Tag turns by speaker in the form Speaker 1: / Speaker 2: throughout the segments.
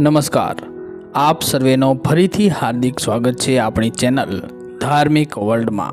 Speaker 1: નમસ્કાર. આપ સર્વેનો ફરીથી હાર્દિક સ્વાગત છે આપણી ચેનલ ધાર્મિક વર્લ્ડમાં.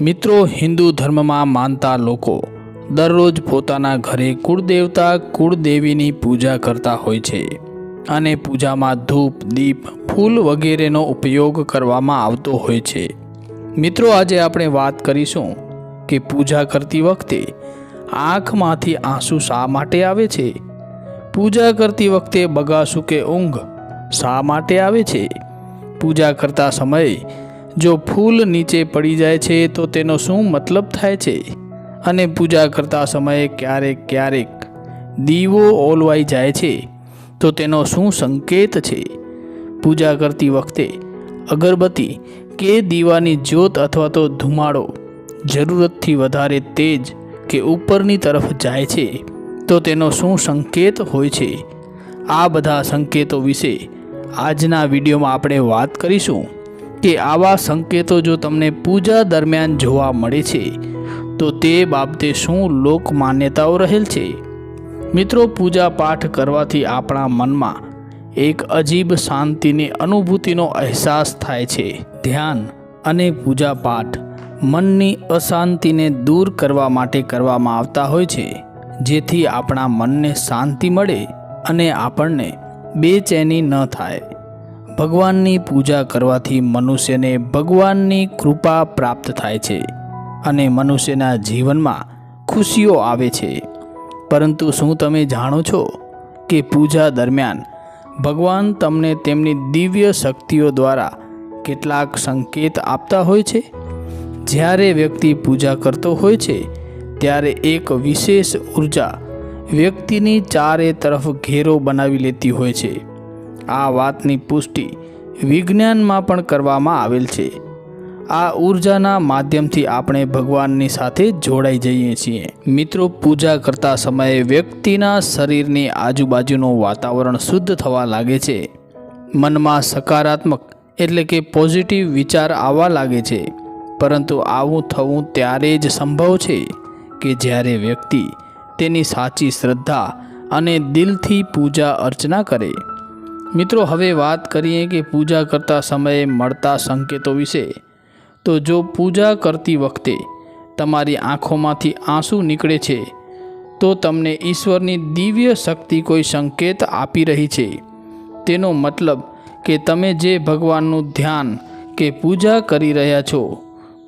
Speaker 1: મિત્રો, હિન્દુ ધર્મમાં માનતા લોકો દરરોજ પોતાના ઘરે કુળદેવતા કુળદેવીની પૂજા કરતા હોય છે અને પૂજામાં ધૂપ, દીપ, ફૂલ વગેરેનો ઉપયોગ કરવામાં આવતો હોય છે. મિત્રો, આજે આપણે વાત કરીશું કે પૂજા કરતી વખતે આંખમાંથી આંસુ શા માટે આવે છે? પૂજા કરતી વખતે બગાસું કે ઊંઘ શા માટે આવે છે? પૂજા કરતા સમયે જો ફૂલ નીચે પડી જાય છે, તો તેનો શું મતલબ થાય છે? અને પૂજા કરતા સમયે ક્યારેક ક્યારેક દીવો ઓલવાઈ જાય છે, તો તેનો શું સંકેત છે? પૂજા કરતી વખતે અગરબત્તી કે દીવાની જ્યોત અથવા તો ધુમાડો જરૂરતથી વધારે તેજ કે ઉપરની તરફ જાય છે. તો તેનો શું સંકેત હોય છે? આ બધા સંકેતો વિશે આજના વિડીયોમાં આપણે વાત કરીશું કે આવા સંકેતો જો તમને પૂજા દરમિયાન જોવા મળે છે, તો તે બાબતે શું લોક માન્યતાઓ રહેલ છે? મિત્રો, પૂજા પાઠ કરવાથી આપણા મનમાં એક અજીબ શાંતિની અનુભૂતિનો અહેસાસ થાય છે. ધ્યાન અને પૂજા પાઠ મનની અશાંતિને દૂર કરવા માટે કરવામાં આવતા હોય છે. જેથી આપણા મનને શાંતિ મળે અને આપણને બેચેની ન થાય. ભગવાનની પૂજા કરવાથી મનુષ્યને ભગવાનની કૃપા પ્રાપ્ત થાય છે અને મનુષ્યના જીવનમાં ખુશીઓ આવે છે. પરંતુ શું તમે જાણો છો કે પૂજા દરમિયાન ભગવાન તમને તેમની દિવ્ય શક્તિઓ દ્વારા કેટલાક સંકેત આપતા હોય છે? જ્યારે વ્યક્તિ પૂજા કરતો હોય છે ત્યારે એક વિશેષ ઊર્જા વ્યક્તિની ચારે તરફ ઘેરો બનાવી લેતી હોય છે. આ વાતની પુષ્ટિ વિજ્ઞાનમાં પણ કરવામાં આવેલ છે. આ ઉર્જાના માધ્યમથી આપણે ભગવાનની સાથે જોડાઈ જઈએ છીએ. મિત્રો, પૂજા કરતા સમયે વ્યક્તિના શરીરની આજુબાજુનું વાતાવરણ શુદ્ધ થવા લાગે છે. મનમાં સકારાત્મક એટલે કે પોઝિટિવ વિચાર આવવા લાગે છે. પરંતુ આવું થવું ત્યારે જ સંભવ છે. કે જ્યારે વ્યક્તિ તેની સાચી શ્રદ્ધા અને દિલથી પૂજા અર્ચના કરે. મિત્રો, હવે વાત કરીએ કે પૂજા કરતા સમયે મળતા સંકેતો વિશે. તો જો પૂજા કરતી વખતે તમારી આંખોમાંથી આંસુ નીકળે છે, તો તમને ઈશ્વરની દિવ્ય શક્તિ કોઈ સંકેત આપી રહી છે. તેનો મતલબ કે તમે જે ભગવાનનું ધ્યાન કે પૂજા કરી રહ્યા છો,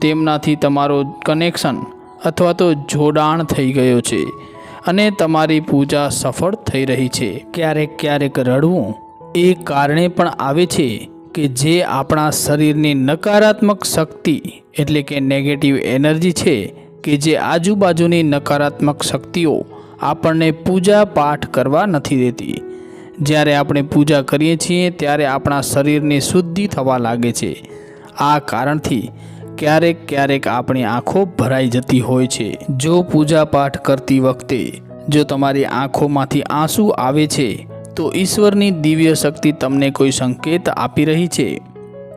Speaker 1: તેમનાથી તમારો કનેક્શન અથવા તો જોડાણ થઈ ગયો છે અને તમારી પૂજા સફળ થઈ રહી છે. ક્યારેક ક્યારેક રડવું એ કારણે પણ આવે છે કે જે આપણા શરીરની નકારાત્મક શક્તિ એટલે કે નેગેટિવ એનર્જી છે કે જે આજુબાજુની નકારાત્મક શક્તિઓ આપણને પૂજા પાઠ કરવા નથી દેતી. જ્યારે આપણે પૂજા કરીએ છીએ ત્યારે આપણા શરીરની શુદ્ધિ થવા લાગે છે. આ કારણથી ક્યારેક ક્યારેક આપણી આંખો ભરાઈ જતી હોય છે. જો પૂજા પાઠ કરતી વખતે જો તમારી આંખોમાંથી આંસુ આવે છે, તો ઈશ્વરની દિવ્ય શક્તિ તમને કોઈ સંકેત આપી રહી છે.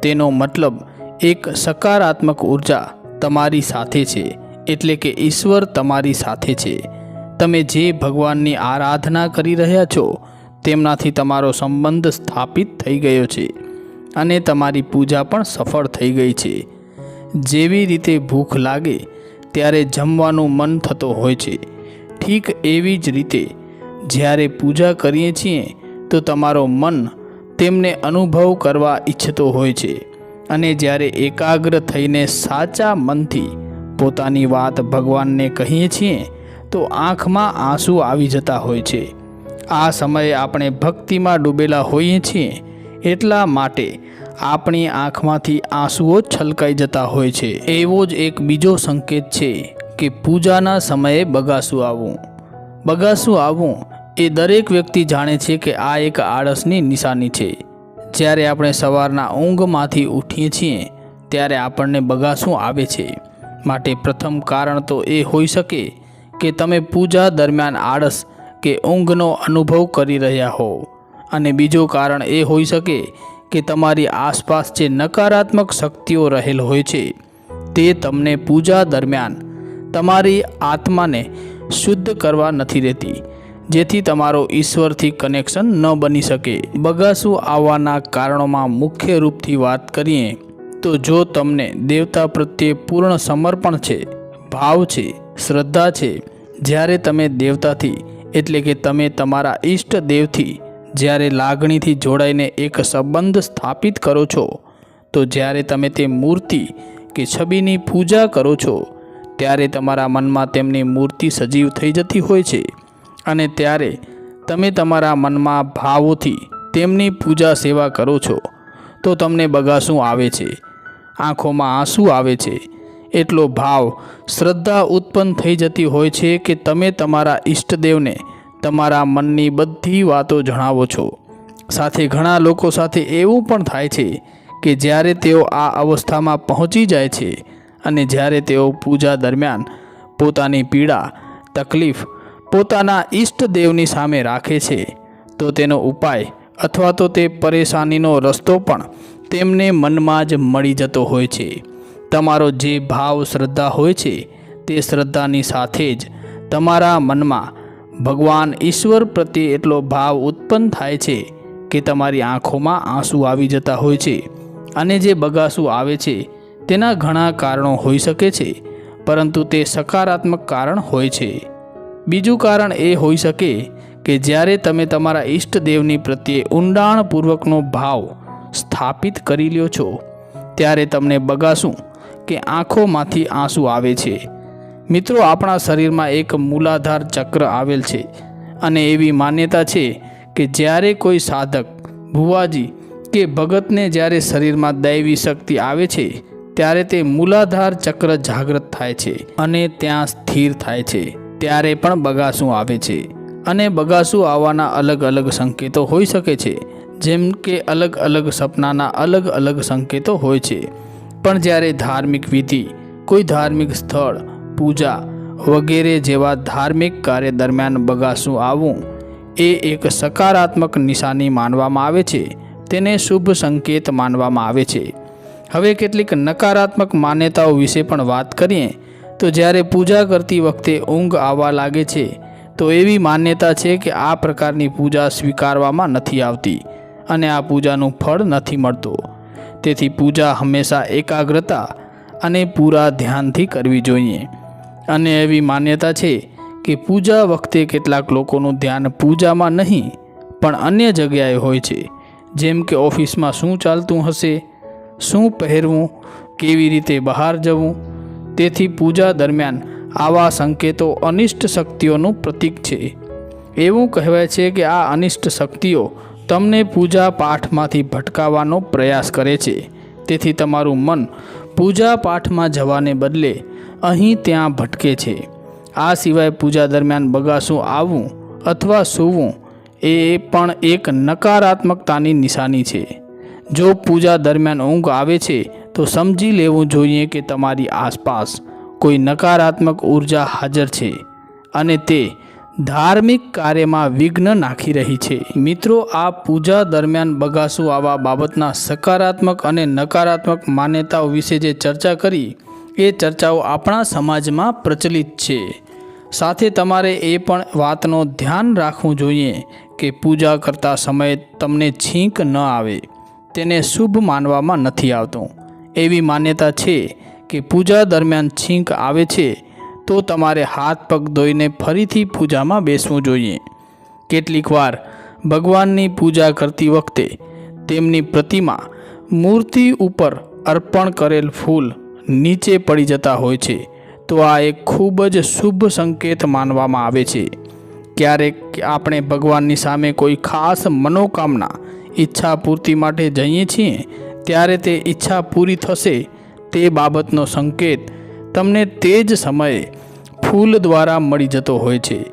Speaker 1: તેનો મતલબ એક સકારાત્મક ઊર્જા તમારી સાથે છે, એટલે કે ઈશ્વર તમારી સાથે છે. તમે જે ભગવાનની આરાધના કરી રહ્યા છો, તેમનાથી તમારો સંબંધ સ્થાપિત થઈ ગયો છે અને તમારી પૂજા પણ સફળ થઈ ગઈ છે. જેવી રીતે ભૂખ લાગે, ત્યારે જમવાનું મન થતો હોય છે. ઠીક એવી જ રીતે, જ્યારે પૂજા કરીએ છીએ, તો તમારો મન તેમને અનુભવ કરવા ઈચ્છતો હોય છે. અને જ્યારે એકાગ્ર થઈને સાચા મનથી પોતાની વાત ભગવાનને કહીએ છીએ, તો આંખમાં આંસુ આવી જતા હોય છે. આ સમયે આપણે ભક્તિમાં ડૂબેલા હોઈએ છીએ, એટલા માટે આપણી આંખમાંથી આંસુઓ છલકાઈ જતા હોય છે. એવો જ એક બીજો સંકેત છે કે પૂજાના સમયે બગાસું આવવું. બગાસું આવવું એ દરેક વ્યક્તિ જાણે છે કે આ એક આળસની નિશાની છે. જ્યારે આપણે સવારના ઊંઘમાંથી ઉઠીએ છીએ, ત્યારે આપણને બગાસું આવે છે. માટે પ્રથમ કારણ તો એ હોઈ શકે કે તમે પૂજા દરમિયાન આળસ કે ઊંઘનો અનુભવ કરી રહ્યા હો અને બીજું કારણ એ હોઈ શકે કે તમારી આસપાસ જે નકારાત્મક શક્તિઓ રહેલ હોય છે, તે તમને પૂજા દરમિયાન તમારી આત્માને શુદ્ધ કરવા નથી રહેતી જેથી તમારો ઈશ્વરથી કનેક્શન ન બની શકે. બગાસું આવવાના કારણોમાં મુખ્ય રૂપથી વાત કરીએ, તો જો તમને દેવતા પ્રત્યે પૂર્ણ સમર્પણ છે, ભાવ છે, શ્રદ્ધા છે, જ્યારે તમે દેવતાથી, એટલે કે તમે તમારા ઈષ્ટ દેવથી જ્યારે લાગણીથી જોડાઈને એક સંબંધ સ્થાપિત કરો છો, તો જ્યારે તમે તે મૂર્તિ કે છબીની પૂજા કરો છો, ત્યારે તમારા મનમાં તેમની મૂર્તિ સજીવ થઈ જતી હોય છે. અને ત્યારે તમે તમારા મનમાં ભાવોથી તેમની પૂજા સેવા કરો છો, તો તમને બગાસું આવે છે, આંખોમાં આંસુ આવે છે. એટલો ભાવ શ્રદ્ધા ઉત્પન્ન થઈ જતી હોય છે કે તમે તમારા ઈષ્ટદેવને તમારા મનની બધી વાતો જણાવો છો. સાથે ઘણા લોકો સાથે એવું પણ થાય છે કે જ્યારે તેઓ આ અવસ્થામાં પહોંચી જાય છે અને જ્યારે તેઓ પૂજા દરમિયાન પોતાની પીડા, તકલીફ, પોતાના ઈષ્ટદેવની સામે રાખે છે, તો તેનો ઉપાય અથવા તો તે પરેશાનીનો રસ્તો પણ તેમને મનમાં જ મળી જતો હોય છે. તમારો જે ભાવ શ્રદ્ધા હોય છે તે શ્રદ્ધાની સાથે જ તમારા મનમાં ભગવાન ઈશ્વર પ્રત્યે એટલો ભાવ ઉત્પન્ન થાય છે કે તમારી આંખોમાં આંસુ આવી જતા હોય છે અને જે બગાસું આવે છે તેના ઘણા કારણો હોઈ શકે છે, પરંતુ તે સકારાત્મક કારણ હોય છે. બીજું કારણ એ હોઈ શકે કે જ્યારે તમે તમારા ઈષ્ટદેવની પ્રત્યે ઊંડાણપૂર્વકનો ભાવ સ્થાપિત કરી લ્યો છો, ત્યારે તમને બગાસું કે આંખોમાંથી આંસુ આવે છે. મિત્રો, આપણા શરીરમાં એક મૂલાધાર ચક્ર આવેલ છે અને એવી માન્યતા છે કે જ્યારે કોઈ સાધક, ભુવાજી કે ભગતને જ્યારે શરીરમાં દૈવી શક્તિ આવે છે, ત્યારે તે મૂલાધાર ચક્ર જાગૃત થાય છે અને ત્યાં સ્થિર થાય છે. ત્યારે પણ બગાસું આવે છે અને બગાસું આવવાના અલગ અલગ સંકેતો હોઈ શકે છે, જેમ કે અલગ અલગ સપનાના અલગ અલગ સંકેતો હોય છે. પણ જ્યારે ધાર્મિક વિધિ, કોઈ ધાર્મિક સ્થળ પૂજા વગેરે જેવા ધાર્મિક કાર્ય દરમિયાન બગાસું આવવું એ એક સકારાત્મક નિશાની માનવામાં આવે છે. તેને શુભ સંકેત માનવામાં આવે છે. હવે કેટલીક નકારાત્મક માન્યતાઓ વિશે પણ વાત કરીએ, તો જ્યારે પૂજા કરતી વખતે ઊંઘ આવવા લાગે છે, તો એવી માન્યતા છે કે આ પ્રકારની પૂજા સ્વીકારવામાં નથી આવતી અને આ પૂજાનું ફળ નથી મળતું. તેથી પૂજા હંમેશા એકાગ્રતા અને પૂરા ધ્યાનથી કરવી જોઈએ. અને એવી માન્યતા છે કે પૂજા વખતે કેટલાક લોકોનું ધ્યાન પૂજામાં નહીં, પણ અન્ય જગ્યાએ હોય છે. જેમ કે ઓફિસમાં શું ચાલતું હશે, શું પહેરવું, કેવી રીતે બહાર જવું, તેથી પૂજા દરમિયાન આવા સંકેતો અનિષ્ટ શક્તિઓનું પ્રતીક છે. એવું કહેવાય છે કે આ અનિષ્ટ શક્તિઓ તમને પૂજા પાઠમાંથી ભટકાવવાનો પ્રયાસ કરે છે. તેથી તમારું મન પૂજા પાઠમાં જવાને બદલે અહીં ત્યાં ભટકે છે. આ સિવાય પૂજા દરમિયાન બગાસું આવવું અથવા સૂવું એ પણ એક નકારાત્મકતાની નિશાની છે. જો પૂજા દરમિયાન ઊંઘ આવે છે, તો સમજી લેવું જોઈએ કે તમારી આસપાસ કોઈ નકારાત્મક ઊર્જા હાજર છે અને તે ધાર્મિક કાર્યમાં વિઘ્ન નાખી રહી છે. મિત્રો, આ પૂજા દરમિયાન બગાસું આવા બાબતના સકારાત્મક અને નકારાત્મક માન્યતાઓ વિશે જે ચર્ચા કરી એ ચર્ચાઓ આપણા સમાજમાં પ્રચલિત છે. સાથે તમારે એ પણ વાતનો ધ્યાન રાખવું જોઈએ કે પૂજા કરતા સમયે તમને છીંક ન આવે, તેને શુભ માનવામાં નથી આવતું. એવી માન્યતા છે કે પૂજા દરમિયાન છીંક આવે છે, તો તમારે હાથ પગ ધોઈને ફરીથી પૂજામાં બેસવું જોઈએ. કેટલીક વાર ભગવાનની પૂજા કરતી વખતે તેમની પ્રતિમા મૂર્તિ ઉપર અર્પણ કરેલ ફૂલ નીચે પડી જતા હોય છે, તો આ એક ખૂબ જ શુભ સંકેત માનવામાં આવે છે. ક્યારેક આપણે ભગવાનની સામે કોઈ ખાસ મનોકામના, ઈચ્છા પૂર્તિ માટે જઈએ છીએ, ત્યારે તે ઈચ્છા પૂરી થશે, તે બાબતનો સંકેત તમને તે જ સમયે ફૂલ દ્વારા મળી જતો હોય છે.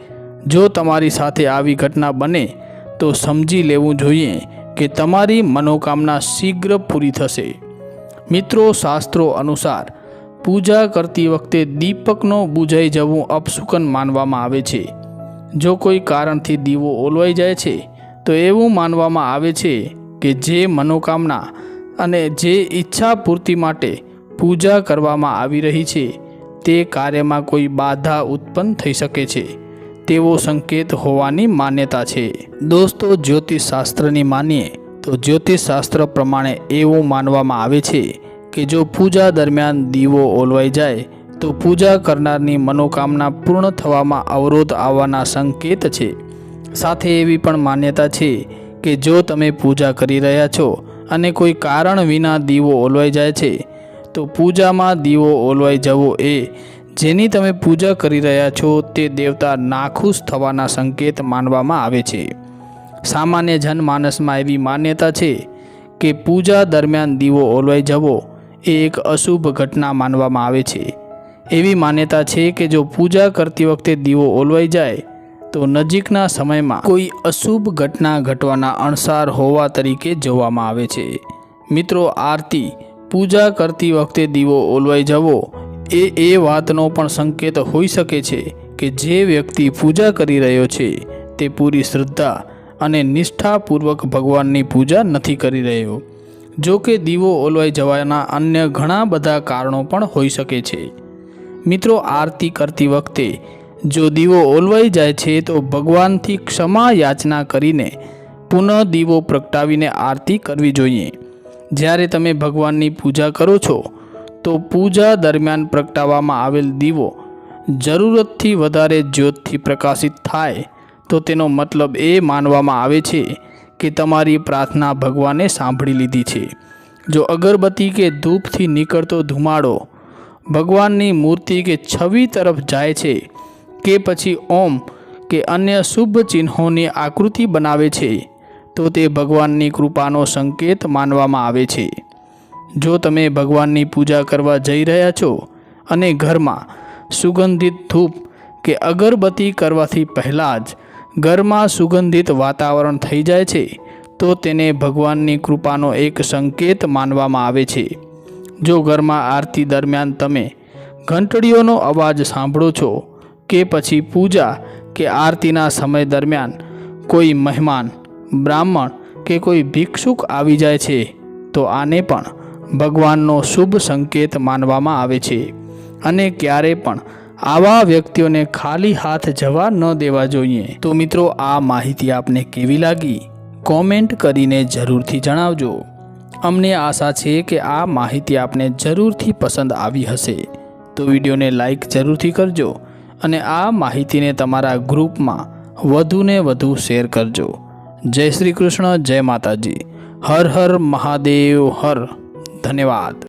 Speaker 1: જો તમારી સાથે આવી ઘટના બને, તો સમજી લેવું જોઈએ કે તમારી મનોકામના શીઘ્ર પૂરી થશે. મિત્રો શાસ્ત્રો અનુસાર, પૂજા કરતી વખતે દીપકનો બુજાઈ જવું અપશુકન માનવામાં આવે છે. જો કોઈ કારણથી દીવો ઓલવાઈ જાય છે, તો એવું માનવામાં આવે છે કે જે મનોકામના અને જે ઈચ્છા પૂર્તિ માટે પૂજા કરવામાં આવી રહી છે, તે કાર્યમાં કોઈ બાધા ઉત્પન્ન થઈ શકે છે. તેવો સંકેત હોવાની માન્યતા છે. દોસ્તો જ્યોતિષશાસ્ત્રની માનીએ તો જ્યોતિષશાસ્ત્ર પ્રમાણે એવું માનવામાં આવે છે કે જો પૂજા દરમિયાન દીવો ઓલવાઈ જાય, તો પૂજા કરનારની મનોકામના પૂર્ણ થવામાં અવરોધ આવવાના સંકેત છે. સાથે એવી પણ માન્યતા છે કે જો તમે પૂજા કરી રહ્યા છો અને કોઈ કારણ વિના દીવો ઓલવાઈ જાય છે, તો પૂજામાં દીવો ઓલવાઈ જવો એ, જેની તમે પૂજા કરી રહ્યા છો તે દેવતા નાખુશ થવાના સંકેત માનવામાં આવે છે. સામાન્ય જનમાનસમાં એવી માન્યતા છે કે પૂજા દરમિયાન દીવો ઓલવાઈ જવો એ એક અશુભ ઘટના માનવામાં આવે છે. એવી માન્યતા છે કે જો પૂજા કરતી વખતે દીવો ઓલવાઈ જાય, તો નજીકના સમયમાં કોઈ અશુભ ઘટના ઘટવાના અણસાર હોવા તરીકે જોવામાં આવે છે. મિત્રો, આરતી, પૂજા કરતી વખતે દીવો ઓલવાઈ જવો, એ એ વાતનો પણ સંકેત હોઈ શકે છે કે જે વ્યક્તિ પૂજા કરી રહ્યો છે, તે પૂરી શ્રદ્ધા અને નિષ્ઠાપૂર્વક ભગવાનની પૂજા નથી કરી રહ્યો. જો કે દીવો ઓલવાઈ જવાના અન્ય ઘણા બધા કારણો પણ હોઈ શકે છે. મિત્રો, આરતી કરતી વખતે જો દીવો ઓલવાઈ જાય છે, તો ભગવાનથી ક્ષમા યાચના કરીને પુનઃ દીવો પ્રગટાવીને આરતી કરવી જોઈએ. જ્યારે તમે ભગવાનની પૂજા કરો છો, તો પૂજા દરમિયાન પ્રગટાવવામાં આવેલ દીવો જરૂરતથી વધારે જ્યોતથી પ્રકાશિત થાય, તો તેનો મતલબ એ માનવામાં આવે છે કે તમારી પ્રાર્થના ભગવાને સાંભળી લીધી છે. જો અગરબત્તી કે ધૂપથી નીકળતો ધુમાડો ભગવાનની મૂર્તિ કે છવી તરફ જાય છે, કે પછી ઓમ કે અન્ય શુભ ચિહ્નોની આકૃતિ બનાવે છે, તો તે ભગવાનની કૃપાનો સંકેત માનવામાં આવે છે. જો તમે ભગવાનની પૂજા કરવા જઈ રહ્યા છો અને ઘરમાં સુગંધિત ધૂપ કે અગરબત્તી કરવાથી પહેલાં જ ઘરમાં સુગંધિત વાતાવરણ થઈ જાય છે, તો તેને ભગવાનની કૃપાનો એક સંકેત માનવામાં આવે છે. જો ઘરમાં આરતી દરમિયાન તમે ઘંટડીઓનો અવાજ સાંભળો છો, કે પછી પૂજા કે આરતીના સમય દરમિયાન કોઈ મહેમાન, બ્રાહ્મણ કે કોઈ ભિક્ષુક આવી જાય છે, તો આને પણ ભગવાનનો શુભ સંકેત માનવામાં આવે છે. અને ક્યારે પણ આવા વ્યક્તિઓને ખાલી હાથ જવા ન દેવા જોઈએ. તો મિત્રો, આ માહિતી આપને કેવી લાગી? કોમેન્ટ કરીને જરૂરથી જણાવજો. અમને આશા છે કે આ માહિતી આપને જરૂરથી પસંદ આવી હશે. તો વિડીયોને લાઈક જરૂરથી કરજો અને આ માહિતીને તમારા ગ્રુપમાં વધુને વધુ શેર કરજો. જય શ્રી કૃષ્ણ, જય માતાજી. હર હર મહાદેવ, હર. ધન્યવાદ.